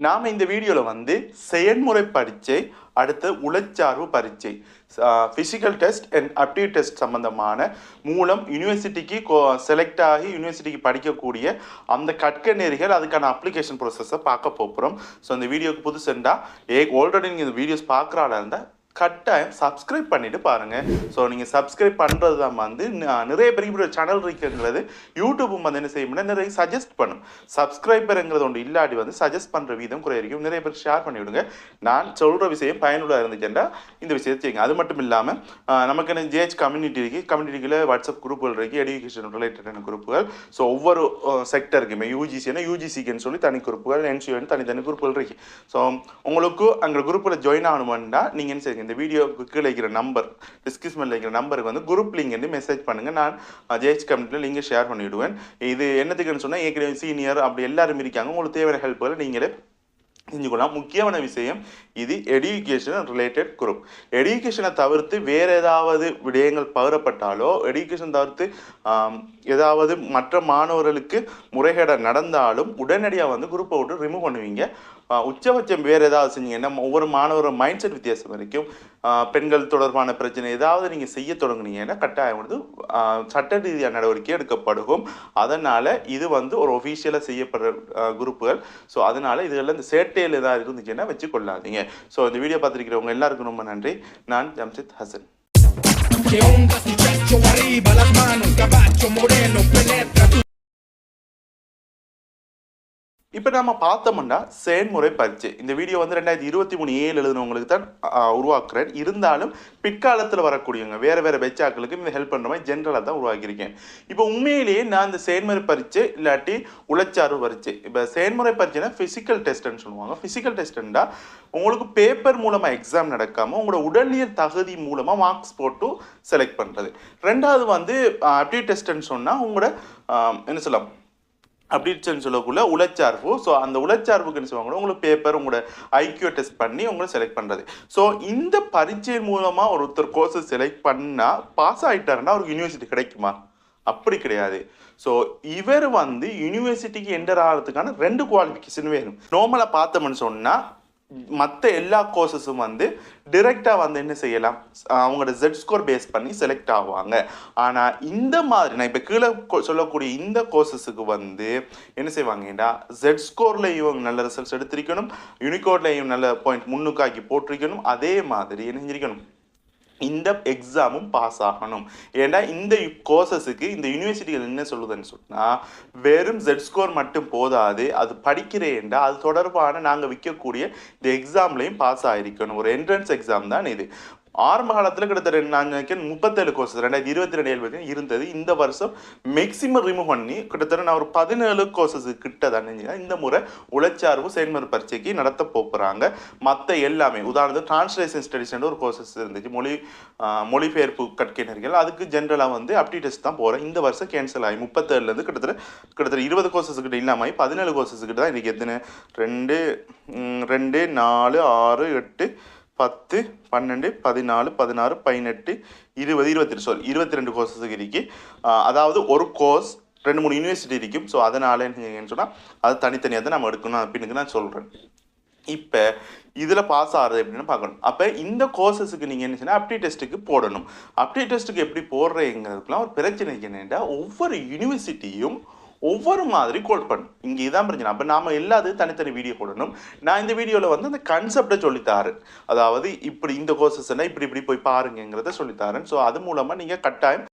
நாம் இந்த வீடியோவில் வந்து செயன்முறை பரீட்சை அடுத்து உளச்சார்பு பரீட்சை. Physical test and aptitude test சம்பந்தமான மூலம் யூனிவர்சிட்டிக்கு செலக்ட் ஆகி யூனிவர்சிட்டிக்கு படிக்கக்கூடிய அந்த கற்க நெறிகள் அதுக்கான அப்ளிகேஷன் ப்ரொசஸை பார்க்க போகிறோம் ஸோ இந்த வீடியோக்கு புதுசுண்டா ஏ ஆல்ரெடி நீங்கள் இந்த வீடியோஸ் பார்க்குறாளா இருந்தால் கட்டாயம் சப்ஸ்கிரைப் பண்ணிட்டு பாருங்க. ஸோ நீங்கள் சப்ஸ்கிரைப் பண்ணுறது தான் வந்து நிறைய பெரிய பெரிய சேனல் இருக்குங்கிறது யூடியூப்பும் வந்து என்ன செய்யும்னா நிறைய சஜஸ்ட் பண்ணும். சப்ஸ்கிரைபருங்கிறது ஒன்று இல்லாட்டி வந்து சஜஸ்ட் பண்ணுற வீதம் குறைய இருக்கும் நிறைய பேர் ஷேர் பண்ணி விடுங்க நான் சொல்கிற விஷயம் பயனுள்ளதாக இருந்துச்சுன்னா இந்த விஷயத்தை செய்யுங்க. அது மட்டும் இல்லாமல் நமக்கு என்ன ஜேஹெச் கம்யூனிட்டி இருக்குது கம்யூனிட்டியில் வாட்ஸ்அப் குரூப்புகள் இருக்குது எடுகேஷன் ரிலேட்டடான குரூப்புகள் ஸோ ஒவ்வொரு செக்டருக்குமே யூஜிசினா யூஜிசிக்குன்னு சொல்லி தனி குரூப்புகள் என்சிஓன்னு தனித்தனி குரூப்புகள் இருக்கு. ஸோ உங்களுக்கு அங்கே குரூப்பில் ஜாயின் ஆகணுமெண்டா நீங்கள் என்ன செய்யுங்க? இந்த வீடியோவுக்கு கீழே இருக்கிற நம்பர் டிஸ்கிரிப்ஷனில் இருக்கிற நம்பருக்கு வந்து குரூப் லிங்க் வந்து மெசேஜ் பண்ணுங்கள் நான் ஜேஹெச் கம்யூனிட்டியில் லிங்கை ஷேர் பண்ணிவிடுவேன் இது என்னத்துக்குன்னு சொன்னால் ஏற்கனவே சீனியர் அப்படி எல்லாருமே இருக்காங்க. உங்களுக்கு தேவையான ஹெல்ப்புகளை நீங்களே செஞ்சுக்கொள்ளலாம் முக்கியமான விஷயம் இது எடுகேஷன் ரிலேட்டட் குரூப் எடுகேஷனை தவிர்த்து வேறு ஏதாவது விடயங்கள் பகிரப்பட்டாலோ எடுகேஷன் தவிர்த்து ஏதாவது மற்ற மாணவர்களுக்கு முறைகேட நடந்தாலும் உடனடியாக வந்து குரூப்பை விட்டு ரிமூவ் பண்ணுவீங்க. உச்சபட்சம் வேறு ஏதாவது செஞ்சீங்கன்னா ஒவ்வொரு மாணவரும் மைண்ட் செட் வித்தியாசம் வரைக்கும் பெண்கள் தொடர்பான பிரச்சனை ஏதாவது நீங்கள் செய்ய தொடங்குனீங்கன்னா கட்டாயம் வந்து சட்ட ரீதியான நடவடிக்கை எடுக்கப்படும் அதனால் இது வந்து ஒரு ஒஃபிஷியலாக செய்யப்படுற குரூப்புகள். ஸோ அதனால் இதெல்லாம் இந்த சேட்டையில் ஏதாவது இருந்துச்சுன்னா வச்சு கொள்ளாதீங்க ஸோ இந்த வீடியோ பார்த்துருக்கிறவங்க எல்லாருக்கும் ரொம்ப நன்றி. நான் Jamshid Hasan. Que onda tu chacho arriba, las manos, caballo moreno, penetra tu இப்போ நம்ம பார்த்தோம்னா செயன்முறை பரீட்சை. இந்த வீடியோ வந்து ரெண்டாயிரத்தி இருபத்தி மூணு ஏழு எழுதுனவங்களுக்கு தான் உருவாக்குறேன். இருந்தாலும் பிற்காலத்தில் வரக்கூடியவங்க வேறு வேறு பெச்சாக்களுக்கு இந்த ஹெல்ப் பண்ணுற மாதிரி ஜென்ரலாக தான் உருவாக்கியிருக்கேன். இப்போ உண்மையிலேயே நான் இந்த செயன்முறை பரீட்சை இல்லாட்டி உளச்சார்பு பரீட்சை இப்போ செயன்முறை பரீட்சைனா ஃபிசிக்கல் டெஸ்ட்னு சொல்லுவாங்க. ஃபிசிக்கல் டெஸ்ட்டுண்டா உங்களுக்கு பேப்பர் மூலமாக எக்ஸாம் நடக்காமல் உங்களோட உடலியல் தகுதி மூலமாக மார்க்ஸ் போட்டு செலக்ட் பண்ணுறது ரெண்டாவது வந்து அப்டி டெஸ்ட்னு சொன்னால் உங்களோட என்ன சொல்லலாம் அப்படின்னு சொல்லக்குள்ள உளச்சார்பு. ஸோ அந்த உளச்சார்புக்கு என்ன சொல்லுவாங்க உங்களுக்கு பேப்பர் உங்களோட ஐக்கியூ டெஸ்ட் பண்ணி உங்களை செலக்ட் பண்ணுறது ஸோ இந்த பரீட்சை மூலமாக ஒருத்தர் கோர்ஸை செலக்ட் பண்ணால் பாஸ் ஆகிட்டாருன்னா அவருக்கு யூனிவர்சிட்டி கிடைக்குமா? அப்படி கிடையாது. ஸோ இவர் வந்து யூனிவர்சிட்டிக்கு என்டர் ஆகிறதுக்கான ரெண்டு குவாலிஃபிகேஷன் வேணும். நார்மலாக பார்த்தோம்னு சொன்னால் மற்ற எல்லா கோர்சஸும் வந்து டிரெக்டாக வந்து என்ன செய்யலாம்? அவங்களோட ஜெட் ஸ்கோர் பேஸ் பண்ணி செலக்ட் ஆவாங்க. ஆனால் இந்த மாதிரி நான் இப்போ கீழே கொ- சொல்லக்கூடிய இந்த கோர்சஸுக்கு வந்து என்ன செய்வாங்கடா ஜெட் ஸ்கோரில் இவங்க நல்ல ரிசல்ட்ஸ் எடுத்திருக்கணும் யூனிகோட்லையும் நல்ல பாயிண்ட் முன்னுக்காக்கி போட்டிருக்கணும் அதே மாதிரி என்ன செஞ்சிருக்கணும் இந்த எக்ஸாமும் பாஸ் ஆகணும். ஏன்னா இந்த கோர்சஸுக்கு இந்த யூனிவர்சிட்டிகள் என்ன சொல்லுதுன்னு சொன்னால் வெறும் ஜெட் ஸ்கோர் மட்டும் போதாது அது படிக்கிறேன்டா அது தொடர்பான நாங்கள் விற்கக்கூடிய இந்த எக்ஸாம்லேயும் பாஸ் ஆகிருக்கணும் ஒரு என்ட்ரன்ஸ் எக்ஸாம் தான் இது. ஆரம்ப காலத்தில் கிட்டத்தட்ட நான் நினைக்கிறேன் முப்பத்தேழு கோர்சஸ் ரெண்டாயிரத்தி இருபத்தி ரெண்டு ஏழு வரைக்கும் இருந்தது. இந்த வருஷம் மேக்சிமம் ரிமூவ் பண்ணி கிட்டத்தட்ட நான் ஒரு பதினேழு கோர்சஸ் கிட்ட தான் இந்த முறை உளச்சார்பு செயல்முறை பரீட்சைக்கு நடத்த போகிறாங்க மற்ற எல்லாமே உதாரணத்துக்கு டிரான்ஸ்லேஷன் ஸ்டடிஸ்ன்ற ஒரு கோர்சஸ் இருந்துச்சு. மொழி மொழிபெயர்ப்பு கற்கையினர்கள் அதுக்கு ஜென்ரலாக வந்து அப்டி டெஸ்ட் தான் போகிறேன் இந்த வருஷம் கேன்சல் ஆகி முப்பத்தேழுலேருந்து கிட்டத்தட்ட கிட்டத்தட்ட இருபது கோர்சஸ் கிட்ட இல்லாமல் பதினேழு கோர்சஸ் கிட்ட தான் இன்றைக்கி எத்தனை? ரெண்டு ரெண்டு நாலு ஆறு எட்டு பத்து பன்னெண்டு பதினாலு பதினாறு பதினெட்டு இருபது இருபத்தி சாரி இருபத்தி ரெண்டு கோர்சஸுக்கு இருக்கு அதாவது ஒரு கோர்ஸ் ரெண்டு மூணு யூனிவர்சிட்டி இருக்கும். ஸோ அதனால என்ன சொன்னால் அது தனித்தனியாக தான் நம்ம எடுக்கணும். அப்படின்னு நான் சொல்கிறேன் இப்போ இதில் பாஸ் ஆகிறது எப்படின்னு பார்க்கணும். அப்போ இந்த கோர்சஸுக்கு நீங்கள் என்ன செய்யணும்? அப்டி டெஸ்ட்டுக்கு போடணும். அப்டி டெஸ்ட்டுக்கு எப்படி போடுறீங்கிறதுக்குலாம் ஒரு பிரச்சனை என்னென்னா ஒவ்வொரு யூனிவர்சிட்டியும் ஒவ்வொரு மாதிரி கோட் பண்ணும் இங்கே இதான் பிரச்சனை. அப்போ நாம் எல்லாத்தையும் தனித்தனி வீடியோ போடணும். நான் இந்த வீடியோவில் வந்து அந்த கன்செப்டை சொல்லித்தாரேன். அதாவது இப்படி இந்த கோர்சஸ் இப்படி இப்படி போய் பாருங்கிறத சொல்லித்தாரேன். ஸோ அது மூலமாக நீங்கள் கட்டாயம்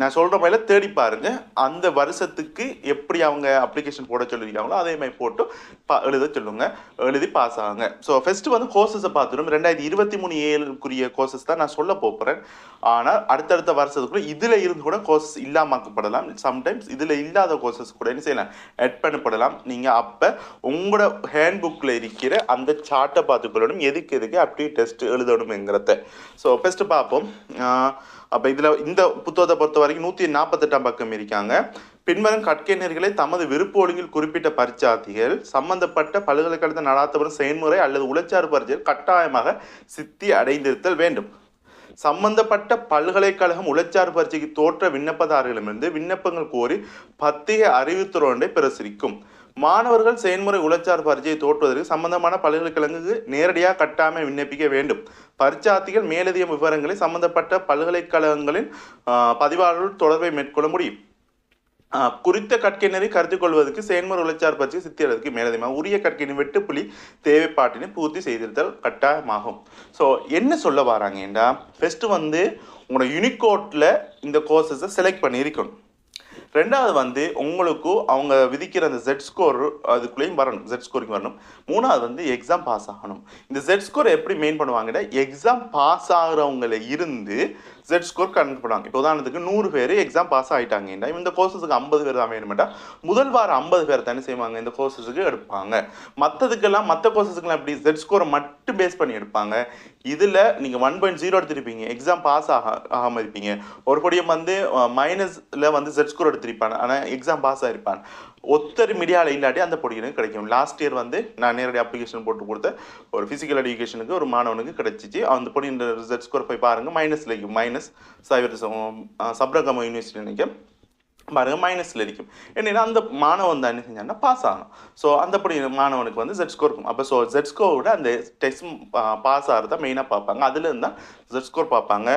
நான் சொல்கிற மாதிரில தேடி பாருங்க. அந்த வருஷத்துக்கு எப்படி அவங்க அப்ளிகேஷன் போட சொல்லியிருக்காங்களோ அதே மாதிரி போட்டு பா எழுத சொல்லுங்க. எழுதி பாஸ் ஆகுங்க. ஸோ ஃபஸ்ட்டு வந்து கோர்சஸை பார்த்துடும் ரெண்டாயிரத்தி இருபத்தி மூணு ஏழுக்குரிய கோர்சஸ் தான் நான் சொல்ல போகிறேன் ஆனால் அடுத்தடுத்த வருஷத்துக்குள்ள இதில் இருந்து கூட கோர்சஸ் இல்லாமக்கப்படலாம். சம்டைம்ஸ் இதில் இல்லாத கோர்சஸ் கூட என்ன செய்யலாம்? ஆட் பண்ணப்படலாம். நீங்கள் அப்போ உங்களோட ஹேண்ட் புக்கில் இருக்கிற அந்த சார்ட்டை பார்த்துக்கொள்ளணும். எதுக்கு எதுக்கு அப்படியே டெஸ்ட் எழுதணுங்கிறத ஸோ ஃபஸ்ட்டு பார்ப்போம். அப்போ இதில் இந்த புத்தகத்தை பொறுத்த வரைக்கும் நூற்றி நாற்பத்தெட்டாம் பக்கம் இருக்காங்க. பின்வரும் கற்கைஞர்களை தமது விருப்ப ஒழுங்கில் குறிப்பிட்ட பரிச்சார்த்திகள் சம்பந்தப்பட்ட பல்கலைக்கழக நடாத்தப்படும் செயல்முறை அல்லது உளச்சாறு பரீட்சையில் கட்டாயமாக சித்தி அடைந்திருத்தல் வேண்டும். சம்பந்தப்பட்ட பல்கலைக்கழகம் உளச்சார் பரீட்சைக்கு தோற்ற விண்ணப்பதாரர்களிடமிருந்து விண்ணப்பங்கள் கோரி பத்திய அறிவித்துறை பிரசுரிக்கும் மாணவர்கள் செயல்முறை உளச்சார் பரீட்சையை தோற்றுவதற்கு சம்பந்தமான பல்கலைக்கழகங்களுக்கு நேரடியாக கட்டாமல் விண்ணப்பிக்க வேண்டும். பரீட்சார்த்திகள் மேலதிக விவரங்களை சம்பந்தப்பட்ட பல்கலைக்கழகங்களின் பதிவாளர்கள் தொடர்பை மேற்கொள்ள முடியும். குறித்த கற்கையினரை கருத்து கொள்வதற்கு செயன்முறை உழைச்சார் பற்றி சித்திரத்துக்கு மேலதிகமாக உரிய கற்கையின் வெட்டுப்புலி தேவைப்பாட்டினை பூர்த்தி செய்திருத்தல் கட்டாயமாகும். ஸோ என்ன சொல்ல வராங்கடா ஃபஸ்ட்டு வந்து உங்களோட யூனிகோட்டில் இந்த கோர்சஸை செலக்ட் பண்ணியிருக்கணும். ரெண்டாவது வந்து உங்களுக்கு அவங்க விதிக்கிற அந்த ஜெட் ஸ்கோர் அதுக்குள்ளேயும் வரணும். ஜெட் ஸ்கோரிங் வரணும். மூணாவது வந்து எக்ஸாம் பாஸ் ஆகணும். இந்த ஜெட் ஸ்கோர் எப்படி மெயின் பண்ணுவாங்கன்னா எக்ஸாம் பாஸ் ஆகுறவங்கள இருந்து ஜெட் ஸ்கோர் கணக்கு பண்ணுவாங்க இப்போ உதாரணத்துக்கு நூறு பேர் எக்ஸாம் பாஸ் ஆகிட்டாங்க இந்த கோர்சஸுக்கு ஐம்பது பேர் தான் வேணுமெண்டா முதல் வாரம் ஐம்பது பேர் தானே செய்வாங்க இந்த கோர்சஸுக்கு எடுப்பாங்க. மற்றதுக்கெல்லாம் மற்ற கோர்சஸுக்கெல்லாம் எப்படி ஜெட் ஸ்கோரை மட்டும் பேஸ் பண்ணி எடுப்பாங்க? இதில் நீங்கள் ஒன் பாயிண்ட் ஜீரோ எடுத்திருப்பீங்க. எக்ஸாம் பாஸ் ஆக ஆகாமல் இருப்பீங்க. ஒரு படியும் வந்து மைனஸில் வந்து ஜெட் ஸ்கோர் எடுத்திருப்பான். ஆனால் எக்ஸாம் பாஸ் ஆகிருப்பான் ஒத்தர் மீடியாவில் இல்லாட்டி அந்த பொடிக்கு கிடைக்கும். லாஸ்ட் இயர் வந்து நான் நேரடி அப்ளிகேஷன் போட்டு கொடுத்த ஒரு ஃபிசிக்கல் எஜுகேஷனுக்கு ஒரு மாணவனுக்கு கிடைச்சிச்சு. அந்த பொடியின் ரிசல்ட் ஸ்கோர் போய் பாருங்கள் மைனஸில் இருக்கும். மைனஸ் சைவர் சப்ரகம யூனிவர்சிட்டி நினைக்கும் பாருங்கள் மைனஸில் இருக்கும். என்னென்னா அந்த மாணவன் தான் என்ன செஞ்சான்னா பாஸ் ஆகணும். ஸோ அந்தப்படி மாணவனுக்கு வந்து ஜெட் ஸ்கோர் இருக்கும். அப்போ ஸோ ஜெட் ஸ்கோரோட அந்த டெஸ்ட் பாஸ் ஆகிறத மெயினாக பார்ப்பாங்க. அதுலேருந்து தான் ஜெட் ஸ்கோர் பார்ப்பாங்க.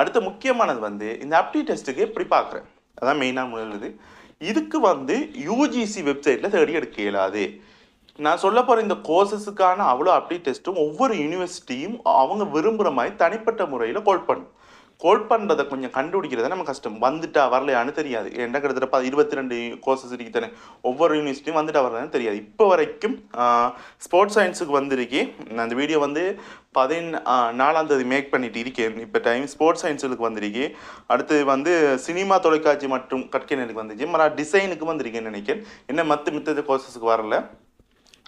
அடுத்து முக்கியமானது வந்து இந்த அப்டி டெஸ்ட்டுக்கு எப்படி பார்க்குறேன்? அதான் மெயினாக முழுது இதுக்கு வந்து யூஜிசி வெப்சைட்டில் தேடி எடுக்க இயலாது. நான் சொல்ல போகிற இந்த கோர்சஸுக்கான அவ்வளோ அப்டேட் டெஸ்ட்டும் ஒவ்வொரு யூனிவர்சிட்டியும் அவங்க விரும்புகிற மாதிரி தனிப்பட்ட முறையில் கோல் பண்ணும் கோல் பண்ணுறதை கொஞ்சம் கண்டுபிடிக்கிறது நம்ம கஷ்டம் வந்துட்டா வரலையான்னு தெரியாது. என்ன கிட்டத்தட்ட ப- இருபத்தி ரெண்டு கோர்சஸ் இருக்கு தானே. ஒவ்வொரு யூனிவர்சிட்டியும் வந்துட்டா வரலன்னு தெரியாது. இப்போ வரைக்கும் ஸ்போர்ட்ஸ் சயின்ஸுக்கு வந்திருக்கே நான் அந்த வீடியோ வந்து பதின் தேதி மேக் பண்ணிட்டு இருக்கேன் இப்போ டைம் ஸ்போர்ட்ஸ் சயின்ஸுக்கு வந்திருக்கேன் அடுத்து வந்து சினிமா தொலைக்காட்சி மற்றும் கற்கைனருக்கு வந்துச்சு மறா டிசைனுக்கு வந்திருக்கேன்னு நினைக்கிறேன். என்ன மற்ற மித்த கோர்சஸுக்கு வரல.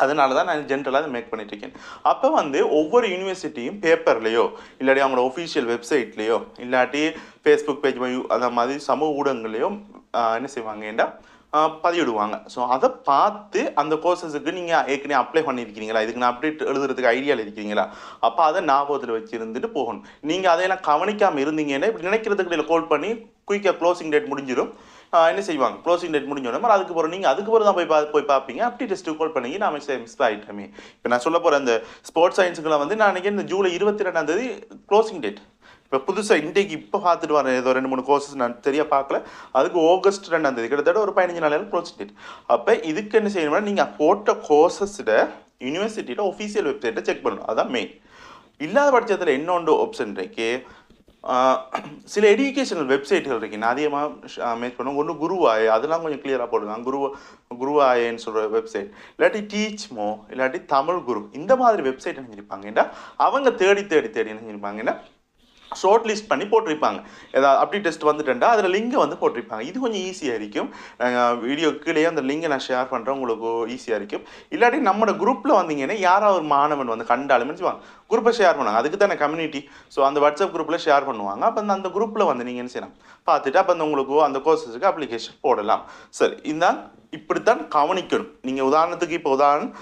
அதனால தான் நான் ஜென்ரலாக அதை மேக் பண்ணிட்டுருக்கேன் அப்போ வந்து ஒவ்வொரு யூனிவர்சிட்டியும் பேப்பர்லேயோ இல்லாட்டி அவங்களோட ஒஃபிஷியல் வெப்சைட்லேயோ இல்லாட்டி ஃபேஸ்புக் பேஜ் அந்த மாதிரி சமூக ஊடகங்களையோ என்ன என்ன செய்வாங்கடா பதிவிடுவாங்க. ஸோ அதை பார்த்து அந்த கோர்சஸுக்கு நீங்கள் ஏற்கனவே அப்ளை பண்ணியிருக்கிறீங்களா இதுக்கு நான் அப்டேட் எழுதுறதுக்கு ஐடியாவில் இருக்கிறீங்களா அப்போ அதை ஞாபகத்தில் வச்சு இருந்துட்டு போகணும் நீங்கள் அதையெல்லாம் கவனிக்காமல் இருந்தீங்கன்னா இப்படி நினைக்கிறதுக்கு இடையில கால் பண்ணி குயிக்காக க்ளோசிங் டேட் முடிஞ்சிடும். என்ன செய்வாங்க? க்ளோசிங் டேட் முடிஞ்ச உடனே அதுக்கு பிறகு நீங்கள் அதுக்கு பிறகு தான் போய் பா போய் பார்ப்பீங்க. அப்படி டெஸ்ட்டு கால் பண்ணி நான் மிஸ் மிஸ் ஆகிட்டமே இப்போ நான் சொல்ல போகிற அந்த ஸ்போர்ட்ஸ் சயின்ஸுக்குலாம் வந்து நான் நினைக்கிறேன் இந்த ஜூலை இருபத்தி ரெண்டாம் தேதி க்ளோசிங் டேட் இப்போ புதுசாக இன்றைக்கு இப்போ பார்த்துட்டு வரேன் ஏதோ ரெண்டு மூணு கோர்சஸ் நான் சரியாக பார்க்கல. அதுக்கு ஆகஸ்ட் ரெண்டாம் தேதி கிட்டத்தட்ட ஒரு பதினஞ்சு நாள் க்ளோசிங் அப்போ இதுக்கு என்ன செய்யணும்னா நீங்கள் போட்ட கோர்சஸில் யூனிவர்சிட்டியில் ஒஃபீஷியல் வெப்சைட்டை செக் பண்ணணும். அதான் மெயின் இல்லாத பட்சத்தில் இன்னொன்று ஆப்ஷன் இருக்கு? சில எஜுகேஷனல் வெப்சைட்கள் இருக்கு. நான் அதிகமாக மேக் பண்ணுவோம் ஒன்று குருவாய் அதெல்லாம் கொஞ்சம் கிளியராக போடுவாங்க குரு குருவாயன்னு சொல்கிற வெப்சைட் இல்லாட்டி டீச்மோ இல்லாட்டி தமிழ் குரு. இந்த மாதிரி வெப்சைட் என்ன செஞ்சிருப்பாங்கன்னா அவங்க தேடி தேடி தேடி என்ன செஞ்சிருப்பாங்கன்னா ஷார்ட் லிஸ்ட் பண்ணி போட்டிருப்பாங்க. ஏதாவது அப்படி டெஸ்ட் வந்துட்டேன்டா அதில் லிங்கை வந்து போட்டிருப்பாங்க. இது கொஞ்சம் ஈஸியாக இருக்கும். வீடியோ கீழே அந்த லிங்கை நான் ஷேர் பண்ணுறேன் உங்களுக்கு ஈஸியாக இருக்கும். இல்லாட்டி நம்மளோட குரூப்பில் வந்தீங்கன்னா யாராவது ஒரு மாணவன் வந்து கண்டாலுமே செய்வாங்க? குரூப்பை ஷேர் பண்ணுவாங்க. அதுக்கு தானே கம்யூனிட்டி ஸோ அந்த வாட்ஸ்அப் குரூப்பில் ஷேர் பண்ணுவாங்க. அப்போ அந்த அந்த குரூப்பில் வந்து நீங்கள் என்ன செய்யலாம்? பார்த்துட்டு அப்போ அந்த உங்களுக்கு அந்த கோர்சஸுக்கு அப்ளிகேஷன் போடலாம். சரி இந்த இப்படித்தான் கவனிக்கணும். நீங்கள் உதாரணத்துக்கு இப்போ உதாரணம்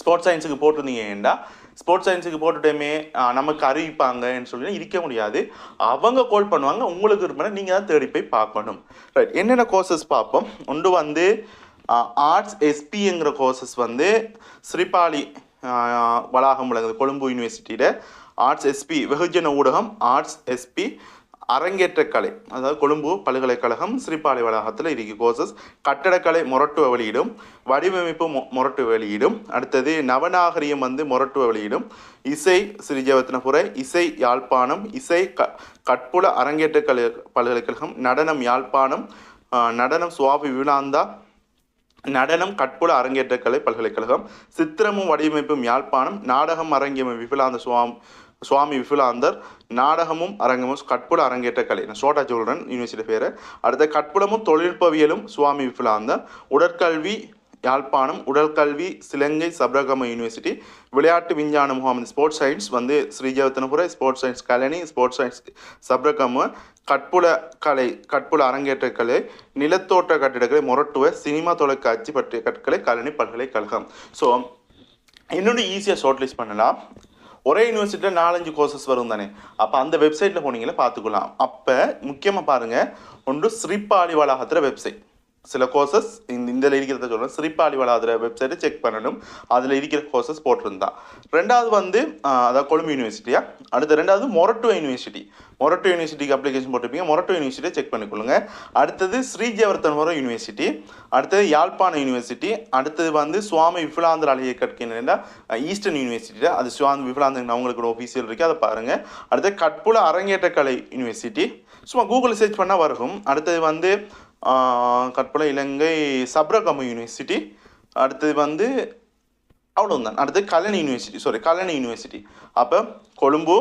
ஸ்போர்ட்ஸ் சயின்ஸுக்கு போட்டிருந்தீங்கன்னா ஸ்போர்ட்ஸ் சயின்ஸுக்கு போட்டுட்டோமே நமக்கு அறிவிப்பாங்கன்னு சொல்லி இருக்க முடியாது. அவங்க கோல் பண்ணுவாங்க உங்களுக்கு இருப்பேன் நீங்கள் தான் தேடி போய் பார்க்கணும். ரைட் என்னென்ன கோர்சஸ் பார்ப்போம்? ஒன்று வந்து ஆர்ட்ஸ் எஸ்பிங்கிற கோர்சஸ் வந்து ஸ்ரீபாலி வளாகம் விளங்குது கொழும்பு யூனிவர்சிட்டியில் ஆர்ட்ஸ் எஸ்பி வெகுஜன ஊடகம் ஆர்ட்ஸ் எஸ்பி அரங்கேற்ற கலை அதாவது கொழும்பு பல்கலைக்கழகம் ஸ்ரீபாலை வளாகத்தில் இருக்கு கோர்சஸ் கட்டடக்கலை முரட்டு வெளியிடும் வடிவமைப்பு மொ- வெளியிடும் அடுத்தது நவநாகரியம் வந்து முரட்டு வெளியிடும் இசை ஸ்ரீஜவத்னபுரை இசை யாழ்ப்பாணம் இசை க கட்புல அரங்கேற்ற கலை பல்கலைக்கழகம் நடனம் யாழ்ப்பாணம் நடனம் சுவாமி விலாந்தா நடனம் கட்புல அரங்கேற்ற கலை பல்கலைக்கழகம் சித்திரமும் வடிவமைப்பும் யாழ்ப்பாணம் நாடகம் அரங்கியமை விபுலாந்த சுவாமி சுவாமி விபுலாந்தர் நாடகமும் அரங்கமும் கட்புல அரங்கேற்ற கலை. நான் ஷோட்டா சொல்கிறேன் யூனிவர்சிட்டி பேர். அடுத்த கட்புலமும் தொழில்நுட்பவியலும் சுவாமி விபுலாந்தர் உடற்கல்வி யாழ்ப்பாணம் உடற்கல்வி சிலங்கை சப்ரகம யூனிவர்சிட்டி விளையாட்டு விஞ்ஞான முகாம் ஸ்போர்ட்ஸ் சயின்ஸ் வந்து Sri Jayewardenepura sports science Kelaniya sports science Sabaragamuwa. கட்புல கலை கட்புல அரங்கேற்ற கலை நிலத்தோட்ட கட்டிடக்கலை முரட்டுவ சினிமா தொலைக்காட்சி பற்றிய கற்கலை கலனி பல்கலைக்கழகம். ஸோ இன்னொன்று ஈஸியாக ஷார்ட் லிஸ்ட் பண்ணலாம். ஒரே யூனிவர்சிட்டியில் நாலஞ்சு கோர்சஸ் வரும் தானே? அப்போ அந்த வெப்சைட்டில் போனீங்களே பார்த்துக்கலாம். அப்போ முக்கியமாக பாருங்கள் ஒன்று ஸ்ரீபாலி வளாகத்தில் வெப்சைட் சில கோர்சஸ் இந்த இந்த இருக்கிறத சொல்கிறேன் ஸ்ரீபாலி வளாகத்தில் வெப்சைட்டை செக் பண்ணணும். அதில் இருக்கிற கோர்சஸ் போட்டிருந்தான் ரெண்டாவது வந்து அதாவது கொழும்பு யூனிவர்சிட்டியா அடுத்து ரெண்டாவது மொரட்டோ யூனிவர்சிட்டி மொரட்டோ யூனிவர்சிட்டிக்கு அப்ளிகேஷன் போட்டிருப்பீங்க. மொரட்டோ யூனிவர்சிட்டியை செக் பண்ணிக்கொள்ளுங்க. அடுத்தது ஸ்ரீஜவர்த்தன்புரம் யூனிவர்சிட்டி அடுத்தது யாழ்ப்பாண யூனிவர்சிட்டி அடுத்தது வந்து சுவாமி விபுலாந்தர் அழகிய கற்கின்ற ஈஸ்டர்ன் யூனிவர்சிட்டியில் அது சுவாமி விபுலாந்தன் அவங்களுக்கு ஒரு ஒஃபீஷியல் இருக்குது அதை பாருங்கள் அடுத்தது கட்புல அரங்கேற்றக்கலை யூனிவர்சிட்டி சும்மா கூகுள் சர்ச் பண்ணால் வரும். அடுத்தது வந்து ஆஹ், இலங்கை சப்ரகம் யூனிவர்சிட்டி அடுத்தது வந்து அவ்வளோதான் அடுத்து Kelaniya university sorry Kelaniya university அப்போ கொழும்பு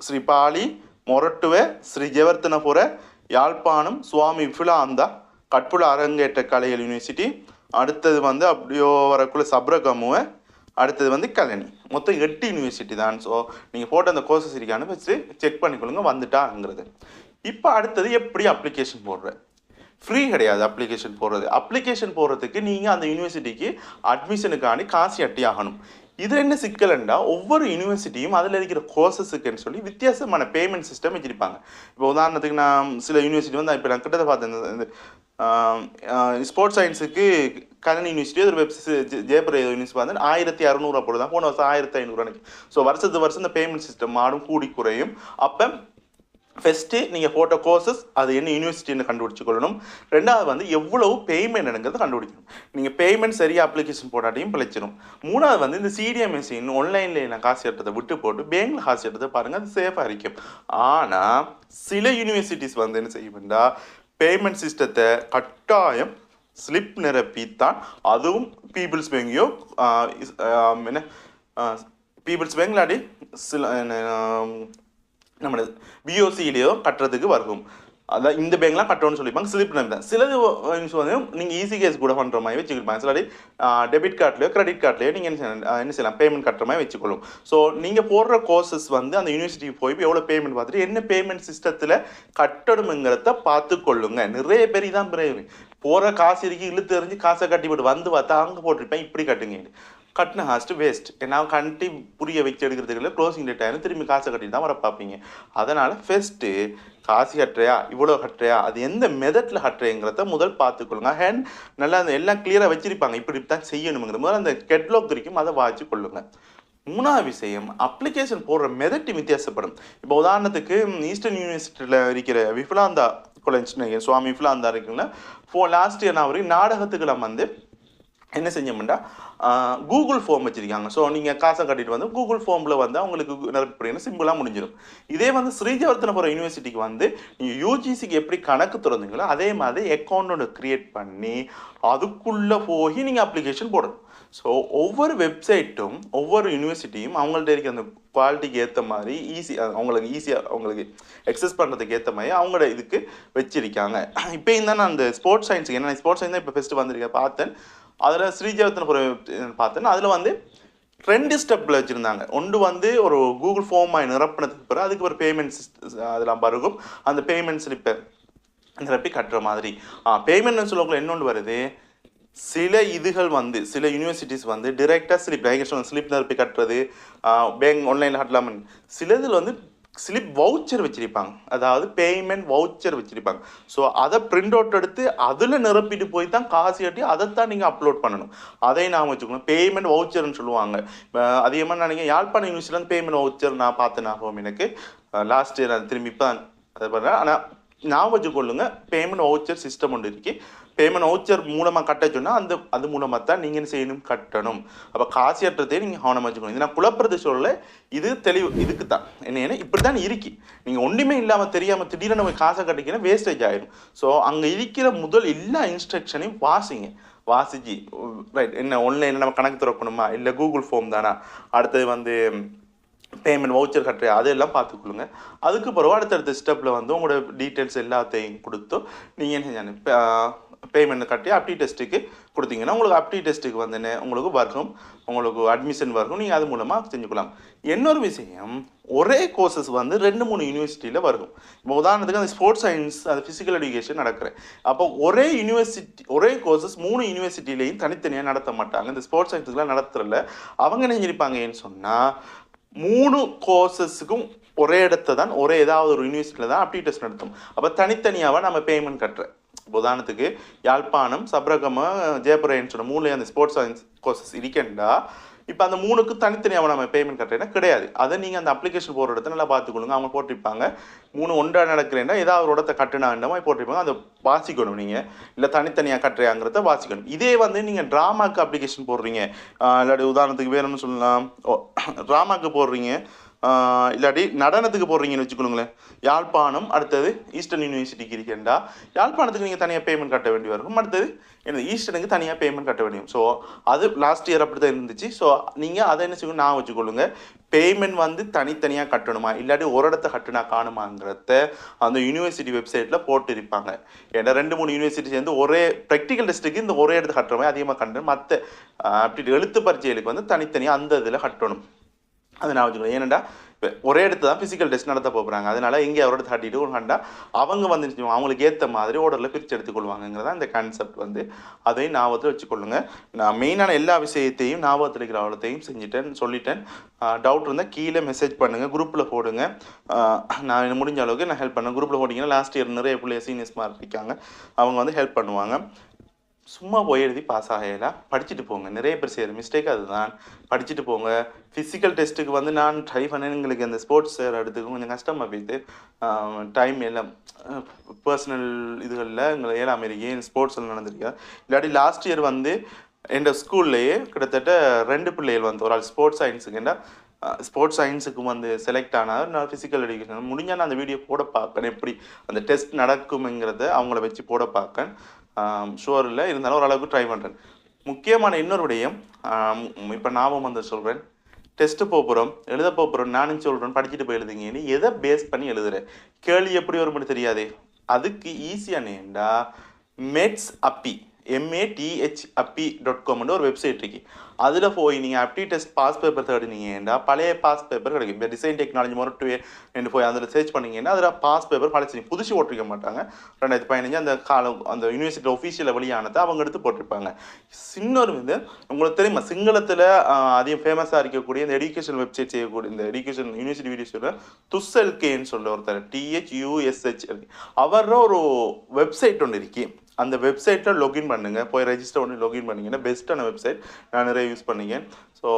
ஸ்ரீபாலி மொரட்டுவ ஸ்ரீ ஜெவர்த்தனபுர யாழ்ப்பாணம் சுவாமி விபுலாந்தா கட்புல அரங்கேற்ற கலைகள் யூனிவர்சிட்டி அடுத்தது வந்து அப்படியோ வரக்குள்ள சப்ரகமுவ. அடுத்தது வந்து கல்லணை. மொத்தம் எட்டு யூனிவர்சிட்டி தான். ஸோ நீங்கள் போட்ட அந்த கோர்சஸ் இருக்கான்னு வச்சு செக் பண்ணிக்கொள்ளுங்க. வந்துட்டாங்கிறது. இப்போ அடுத்தது எப்படி அப்ளிகேஷன் போடுற? ஃப்ரீ கிடையாது அப்ளிகேஷன் போடுறது. அப்ளிகேஷன் போடுறதுக்கு நீங்கள் அந்த யூனிவர்சிட்டிக்கு அட்மிஷனுக்காண்டி காசு அட்டி ஆகணும் இது என்ன சிக்கல்ண்டா ஒவ்வொரு யூனிவர்சிட்டியும் அதில் இருக்கிற கோர்சஸுக்குன்னு சொல்லி வித்தியாசமான பேமெண்ட் சிஸ்டம் வச்சிருப்பாங்க. இப்போ உதாரணத்துக்கு நான் சில யூனிவர்சிட்டி வந்து இப்போ நான் கிட்டத்தட்ட பார்த்தேன் இந்த- ஸ்போர்ட்ஸ் சயின்ஸுக்கு கலன் யூனிவர்சிட்டி ஒரு வெப் ஜெயபுர யூனிவர்சிட்டி வந்து ஆயிரத்தி அறநூறுவா போல தான் போன வருஷம் ஆயிரத்தி ஐநூறுவா ஸோ வருஷத்து வருஷம் இந்த பேமெண்ட் சிஸ்டம் மாடும் கூடி குறையும். அப்போ ஃபஸ்ட்டு நீங்கள் போட்ட கோர்சஸ் அது என்ன யூனிவர்சிட்டின்னு கண்டுபிடிச்சிக்கொள்ளணும் ரெண்டாவது வந்து எவ்வளவு பேமெண்ட்ங்கிறத கண்டுபிடிக்கணும். நீங்கள் பேமெண்ட் சரியாக அப்ளிகேஷன் போடாட்டியும் பிழைச்சிடும் மூணாவது வந்து இந்த சிடிஎம்எஸ்சின்னு ஆன்லைனில் நான் காசு எடுத்ததை விட்டு போட்டு பேங்க்ல காசு எடுத்ததை பாருங்கள் அது சேஃபாக இருக்கும். ஆனால் சில யூனிவர்சிட்டிஸ் வந்து என்ன செய்யும்டா பேமெண்ட் சிஸ்டத்தை கட்டாயம் ஸ்லிப் நிரப்பித்தான். அதுவும் பீப்புள்ஸ் பேங்கையோ என்ன பீப்புள்ஸ் பேங்க்லாடி சில நம்ம பிஓசியிலேயோ கட்டுறதுக்கு வரும் அதான் இந்த பேங்க்லாம் கட்டணும்னு சொல்லிப்பாங்க ஸ்லிப் நம்பி தான் சிலது வந்து நீங்கள் ஈஸி கேஸ் கூட பண்ணுற மாதிரி வச்சுக்கிருப்பாங்க சிலடி டெபிட் கார்ட்லையோ கிரெடிட் கார்ட்லையோ நீங்கள் என்ன செய்யலாம், என்ன செய்யலாம்? பேமெண்ட் கட்டுற மாதிரி வச்சுக்கொள்ளும். ஸோ நீங்கள் போடுற கோர்சஸ் வந்து அந்த யூனிவர்சிட்டிக்கு போய் எவ்வளோ பேமெண்ட் பார்த்துட்டு என்ன பேமெண்ட் சிஸ்டத்தில் கட்டணுங்கிறத பார்த்து கொள்ளுங்க நிறைய பேர் இதான் பிறகு போகிற காசு இருக்கு இழுத்து எறிஞ்சு காசை கட்டி போட்டு வந்து பார்த்தா அங்கே போட்டிருப்பேன் இப்படி கட்டுங்க. கட்டின ஹாஸ்ட் வேஸ்ட் ஏன்னா கட்டி புரிய வச்சு எடுக்கிறதுக்குள்ள க்ளோசிங் டேட் ஆயிரும். திரும்பி காசை கட்டிட்டு தான் வர பார்ப்பீங்க அதனால் ஃபஸ்ட்டு காசு கட்டுறையா? இவ்வளோ கட்டுறையா? அது எந்த மெதட்டில் கட்டுறேங்கிறத முதல் பார்த்துக்கொள்ளுங்க. ஹேண்ட் நல்லா அந்த எல்லாம் கிளியராக வச்சுருப்பாங்க. இப்படி தான் செய்யணுங்கிற முதல்ல அந்த கெட்லாக் இருக்கும் அதை வாச்சு கொள்ளுங்க. மூணாவது விஷயம் அப்ளிகேஷன் போடுற மெதட்டி வித்தியாசப்படும். இப்போ உதாரணத்துக்கு ஈஸ்டர்ன் யூனிவர்சிட்டியில் இருக்கிற விஃபலாந்தா காலேஜ் சுவாமி விஃபலாந்தா இருக்குங்களா ஃபோ லாஸ்ட் இயர் நான் வரைக்கும் நாடகத்துக்கு வந்து என்ன செஞ்சோம்னா கூகுள் ஃபார்ம் வச்சுருக்காங்க. ஸோ நீங்கள் காசை கட்டிட்டு வந்து கூகுள் ஃபார்மில் வந்து அவங்களுக்கு நிரப்பிடுங்க சிம்பிளாக முடிஞ்சிடும். இதே வந்து ஸ்ரீஜவர்த்தனபுரம் யூனிவர்சிட்டிக்கு வந்து நீங்கள் யூஜிசிக்கு எப்படி கணக்கு திறந்தீங்களோ அதே மாதிரி அக்கௌண்ட் ஒன்று க்ரியேட் பண்ணி அதுக்குள்ளே போய் நீங்கள் அப்ளிகேஷன் போடணும். ஸோ ஒவ்வொரு வெப்சைட்டும் ஒவ்வொரு யூனிவர்சிட்டியும் அவங்கள்ட்ட இருக்க அந்த குவாலிட்டிக்கு ஏற்ற மாதிரி ஈஸி அவங்களுக்கு ஈஸியாக அவங்களுக்கு எக்ஸஸ் பண்ணுறதுக்கு ஏற்ற மாதிரி அவங்களோட இதுக்கு வச்சிருக்காங்க. இப்போ தான் அந்த ஸ்போர்ட்ஸ் சயின்ஸுக்கு என்ன ஸ்போர்ட்ஸ் சயின்ஸ் தான் இப்போ ஃபஸ்ட்டு வந்திருக்கேன் பார்த்தேன். அதில் ஸ்ரீஜவர்த்தனபுரம் பார்த்தேன்னா அதில் வந்து ரெண்டு ஸ்டெப்பில் வச்சுருந்தாங்க. ஒன்று வந்து ஒரு கூகுள் ஃபார்மாக நிரப்பினதுக்கு பிறகு அதுக்கு ஒரு பேமெண்ட் அதெல்லாம் பருகும். அந்த பேமெண்ட் ஸ்லிப்பை நிரப்பி கட்டுற மாதிரி. பேமெண்ட்னு சொல்லக்குள்ள இன்னொன்று வருது. சில இதுகள் வந்து சில யூனிவர்சிட்டிஸ் வந்து டிரெக்டாக ஸ்லிப் பேங்க் ஸ்லிப் நிரப்பி கட்டுறது பேங்க் ஆன்லைனில் கட்டலாமன். சிலதில் வந்து ஸ்லிப் வவுச்சர் வச்சிருப்பாங்க. அதாவது பேமெண்ட் வவுச்சர் வச்சுருப்பாங்க. ஸோ அதை பிரிண்ட் அவுட் எடுத்து அதில் நிரப்பிட்டு போய் தான் காசு கட்டி அதைத்தான் நீங்கள் அப்லோட் பண்ணணும். அதை நான் வச்சுக்கணும். பேமெண்ட் வவுச்சர்னு சொல்லுவாங்க. அதிகமாக நான் நீங்கள் யாழ்ப்பாணம் யூனிவர்சிட்டியில் பேமெண்ட் வவுச்சர் நான் பார்த்தேன் ஞாபகம் எனக்கு. லாஸ்ட் இயர் அது திரும்பி இப்போ அதை பண்ணுறேன் ஆனால் ஞாபகம் வச்சுக்கொள்ளுங்க பேமெண்ட் வவுச்சர் சிஸ்டம் ஒன்று இருக்கு. பேமெண்ட் வவுச்சர் மூலமாக கட்ட சொன்னால் அந்த அது மூலமாக தான் நீங்கள் என்ன செய்யணும்? கட்டணும். அப்போ காசு கட்டுறதே நீங்கள் கவனமாக வச்சுக்கணும். இது நான் குழப்பறது சொல்ல இது தெளிவு இதுக்கு தான் என்ன இப்படி தான் இருக்கு. நீங்கள் ஒன்றுமே இல்லாமல் தெரியாமல் திடீர்னு போய் காசை கட்டிக்கினா வேஸ்டேஜ் ஆயிடும் ஸோ அங்கே இருக்கிற முதல் எல்லா இன்ஸ்ட்ரக்ஷனையும் வாசிங்க. வாசிச்சு ரைட் என்ன ஒன்லைனில் நம்ம கணக்கு திறக்கணுமா? இல்லை கூகுள் ஃபார்ம் தானா? அடுத்தது வந்து பேமெண்ட் வவுச்சர் கட்டுற அதெல்லாம் பார்த்துக்கொள்ளுங்க. அதுக்கு பிறகு அடுத்தடுத்த ஸ்டெப்பில் வந்து உங்களோட டீட்டெயில்ஸ் எல்லாத்தையும் கொடுத்து நீங்கள் என்ன செஞ்சு பேமெண்ட் கட்டி அப்டி டெஸ்ட்டுக்கு கொடுத்தீங்கன்னா உங்களுக்கு அப்டி டெஸ்ட்டுக்கு வந்து என்ன உங்களுக்கு வரும் உங்களுக்கு அட்மிஷன் வரும் நீங்கள் அது மூலமாக செஞ்சுக்கலாம் இன்னொரு விஷயம் ஒரே கோர்சஸ் வந்து ரெண்டு மூணு யூனிவர்சிட்டியில் வரும் இப்போ உதாரணத்துக்கு அந்த ஸ்போர்ட்ஸ் சயின்ஸ் அது ஃபிசிக்கல் எஜுகேஷன் நடக்கிறேன். அப்போ ஒரே யூனிவர்சிட்டி ஒரே கோர்சஸ் மூணு யூனிவர்சிட்டிலையும் தனித்தனியாக நடத்த மாட்டாங்க. இந்த ஸ்போர்ட்ஸ் சயின்ஸுக்குலாம் நடத்துறல. அவங்க என்ன நினைப்பாங்கன்னு சொன்னால் மூணு கோர்சஸுக்கும் ஒரே இடத்த தான் ஒரே ஏதாவது ஒரு யூனிவர்சிட்டியில் தான் அப்படி டெஸ்ட் நடத்தும். அப்போ தனித்தனியாக நம்ம பேமெண்ட் கட்டுறேன் உதாரணத்துக்கு யாழ்ப்பாணம் சப்ரகம ஜெயபுரேன்னு சொன்ன மூணு அந்த ஸ்போர்ட்ஸ் சயின்ஸ் கோர்சஸ் இருக்கேன்டா. இப்போ அந்த மூணுக்கு தனித்தனியாக நம்ம பேமெண்ட் கட்டுறேன்னா கிடையாது. அதை நீங்கள் அந்த அப்ளிகேஷன் போடுற இடத்துல நல்லா பார்த்துக்கொள்ளுங்க. அவங்க போட்டிருப்பாங்க. மூணு ஒன்றாக நடக்கிறேன்னா ஏதாவது ஒரு இடத்த கட்டுனான்ற மாதிரி போட்டிருப்பாங்க. அதை வாசிக்கணும் நீங்கள் இல்லை தனித்தனியாக கட்டுறையாங்கிறத வாசிக்கணும். இதே வந்து நீங்கள் ட்ராமாக்கு அப்ளிகேஷன் போடுறீங்க. இல்லாட்டி உதாரணத்துக்கு வேணும்னு சொல்லலாம். ஓ ட்ராமாக்கு போடுறீங்க. இல்லாட்டி நடனத்துக்கு போடுறீங்கன்னு வச்சுக்கோங்களேன். யாழ்ப்பாணம் அடுத்தது ஈஸ்டர்ன் யூனிவர்சிட்டிக்கு இருக்கேன்டா. யாழ்ப்பாணத்துக்கு நீங்கள் தனியாக பேமெண்ட் கட்ட வேண்டி வரும். அடுத்தது எனது ஈஸ்டர்னுக்கு தனியாக பேமெண்ட் கட்ட வேண்டியும். ஸோ அது லாஸ்ட் இயர் அப்படி தான் இருந்துச்சு. ஸோ நீங்கள் அதை என்ன செய்யணும் நான் வச்சுக்கொள்ளுங்க. பேமெண்ட் வந்து தனித்தனியாக கட்டணுமா? இல்லாட்டி ஒரு இடத்த கட்டுனா காணுமாங்கிறத அந்த யூனிவர்சிட்டி வெப்சைட்டில் போட்டு இருப்பாங்க ஏன்னா ரெண்டு மூணு யூனிவர்சிட்டி சேர்ந்து ஒரே ப்ராக்டிக்கல் டெஸ்ட்டுக்கு இந்த ஒரே இடத்த கட்டுற மாதிரி அதிகமாக கட்டணும். மற்ற அப்படி எழுத்து பரீட்சைகளுக்கு வந்து தனித்தனியாக அந்த இதில் கட்டணும். அது நான் வச்சுக்கணும். ஏனண்டா இப்போ ஒரே இடத்து தான் ஃபிசிக்கல் டெஸ்ட் நடத்த போகிறாங்க அதனால் இங்கே அவரோட தட்டிட்டு ஒரு கண்டா அவங்க வந்து அவங்களுக்கு ஏற்ற மாதிரி ஆர்டரில் பிரித்து எடுத்துக்கொள்வாங்கங்கிறதா இந்த கான்செப்ட் வந்து அதையும் ஞாபகத்தில் வச்சுக்கொள்ளுங்க. நான் மெயினான எல்லா விஷயத்தையும் ஞாபகத்தில் இருக்கிற அவ்வளோத்தையும் செஞ்சுட்டேன் சொல்லிட்டேன். டவுட் இருந்தால் கீழே மெசேஜ் பண்ணுங்கள் குரூப்பில் போடுங்க. நான் நான் முடிஞ்ச அளவுக்கு நான் ஹெல்ப் பண்ணேன் குரூப்பில் போட்டிங்கன்னா லாஸ்ட் இயர் நிறைய பிள்ளைய சீனியர்ஸ் மாதிரி இருக்காங்க. அவங்க வந்து ஹெல்ப் பண்ணுவாங்க. சும்மா போய் எழுதி பாஸ் ஆகலாம் படிச்சுட்டு போங்க. நிறைய பேர் செய்கிற மிஸ்டேக் அதுதான். படிச்சுட்டு போங்க. ஃபிசிக்கல் டெஸ்ட்டுக்கு வந்து நான் ட்ரை பண்ணேன். எங்களுக்கு அந்த ஸ்போர்ட்ஸ் எடுத்துக்கு கொஞ்சம் கஷ்டமாக போயிட்டு டைம் எல்லாம் பர்சனல் இதுகளில் எங்களை ஏழாம் இருக்கேன் ஸ்போர்ட்ஸில் நடந்திருக்கேன் இல்லாட்டி லாஸ்ட் இயர் வந்து எந்த ஸ்கூல்லையே கிட்டத்தட்ட ரெண்டு பிள்ளைகள் வந்து ஒரு ஆள் ஸ்போர்ட்ஸ் சயின்ஸுக்குண்டா ஸ்போர்ட்ஸ் சயின்ஸுக்கு வந்து செலக்ட் ஆனால் நான் ஃபிசிக்கல் எஜுகேஷன் முடிஞ்சால் நான் அந்த வீடியோ போட பார்க்கேன் எப்படி அந்த டெஸ்ட் நடக்குங்கிறத அவங்கள வச்சு போட பார்க்கேன் ஷுவர் இல்லை இருந்தாலும் ஓரளவுக்கு ட்ரை பண்ணுறேன் முக்கியமான இன்னொரு விடயம் இப்போ ஞாபகம் வந்து சொல்கிறேன் டெஸ்ட்டு போகிறோம் எழுத போகிறோம் நானும் சொல்கிறேன் படிச்சுட்டு போய் எழுதுங்கன்னு எதை பேஸ் பண்ணி எழுதுறேன் கேள்வி எப்படி வரும்னு தெரியாதே? அதுக்கு ஈஸியானேண்டா மெட்ஸ் அப்பி. எம்ஏடிஹெச் அப்பி டாட் காம்னு ஒரு வெப்சைட் இருக்கு. அதில் போய் நீங்கள் அப்படி டெஸ்ட் பாஸ் பேப்பர் தேடினீங்கன்னா பழைய பாஸ் பேப்பர் கிடைக்கும். இப்போ டிசைன் டெக்னாலஜி மொரட்டு என்று போய் அதில் சர்ச் பண்ணீங்கன்னா அதில் பாஸ் பேப்பர் பழைச்சு புதுசு போட்டிருக்க மாட்டாங்க. ரெண்டாயிரத்தி பதினஞ்சு அந்த காலம் அந்த யூனிவர்சிட்டி ஒஃபீஷியலில் வெளியானதை அவங்க எடுத்து போட்டிருப்பாங்க. இன்னொரு வந்து உங்களுக்கு தெரியுமா? சிங்களத்தில் அதிகம் ஃபேமஸாக இருக்கக்கூடிய இந்த எடுக்கேஷன் வெப்சைட் செய்யக்கூடிய இந்த எடுக்கேஷன் யூனிவர்சிட்டி வீடியோஸில் துஸ்எல்கேன்னு சொல்ல ஒருத்தர் டிஹெச்யூஎஸ்ஹெச் அவர ஒரு வெப்சைட் ஒன்று இருக்குது அந்த வெப்சைட்டில் லாகின் பண்ணுங்கள் போய் ரெஜிஸ்டர் பண்ணி லாகின் பண்ணீங்கன்னா பெஸ்ட்டான வெப்சைட் நான் நிறைய யூஸ் பண்ணீங்க ஸோ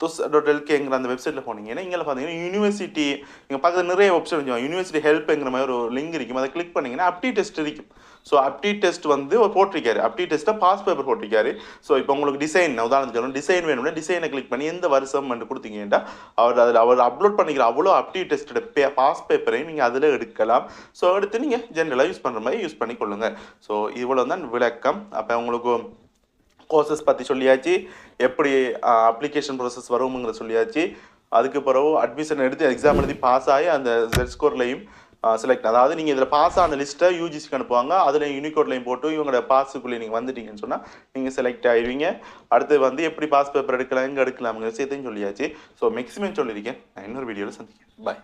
துஸ் டாட் எல்கேங்கிற அந்த வெப்சைட்டில் போனீங்கன்னா இங்கே பார்த்தீங்கன்னா யூனிவர்சிட்டி நீங்கள் பக்கத்தில் நிறைய வெப்சைட் வச்சுக்கோங்க யூனிவர்சிட்டி ஹெல்ப்ங்கிற மாதிரி ஒரு லிங்க் இருக்கும். அதை கிளிக் பண்ணிங்கன்னா அப்டி டெஸ்ட் இருக்கும். ஸோ அப்டி டெஸ்ட் வந்து ஒரு போட்டிருக்காரு. அப்டி டெஸ்ட்டை பாஸ் பேப்பர் போட்டிருக்காரு. ஸோ இப்போ உங்களுக்கு டிசைன் உதாரணத்துக்கு டிசைன் வேணும்னா டிசைனை கிளிக் பண்ணி எந்த வருஷம் வந்து கொடுத்தீங்கன்னா அவர் அதில் அவர் அப்லோட் பண்ணிக்கிற அவ்வளோ அப்டி டெஸ்ட்டோட பே பாஸ் பேப்பரையும் நீங்கள் அதில் எடுக்கலாம். ஸோ எடுத்து நீங்கள் ஜென்ரலாக யூஸ் பண்ணுற மாதிரி யூஸ் பண்ணி கொள்ளுங்கள் ஸோ இவ்வளோ தான் விளக்கம். அப்போ உங்களுக்கு கோர்சஸ் பற்றி சொல்லியாச்சு. எப்படி அப்ளிகேஷன் ப்ராசஸ் வரும்ங்கிற சொல்லியாச்சு. அதுக்கு பிறகு அட்மிஷன் எடுத்து எக்ஸாம் எழுதி பாஸ் ஆகி அந்த ஜெட் ஸ்கோர்லையும் செலக்ட் அதாவது நீங்கள் இதில் பாஸ் ஆன லிஸ்ட்டை யூஜிசிக்கு அனுப்புவாங்க. அதில் யூனிகோட்லையும் போட்டு இவங்களோட பாஸுக்குள்ளே நீங்கள் வந்துட்டீங்கன்னு சொன்னால் நீங்கள் செலக்ட் ஆயிடுவீங்க அடுத்து வந்து எப்படி பாஸ் பேப்பர் எடுக்கலாம் எங்கே எடுக்கலாம்ங்கிற விஷயத்தையும் சொல்லியாச்சு. ஸோ மேக்ஸிமம் சொல்லியிருக்கேன். நான் இன்னொரு வீடியோவில் சந்திக்கிறேன். பாய்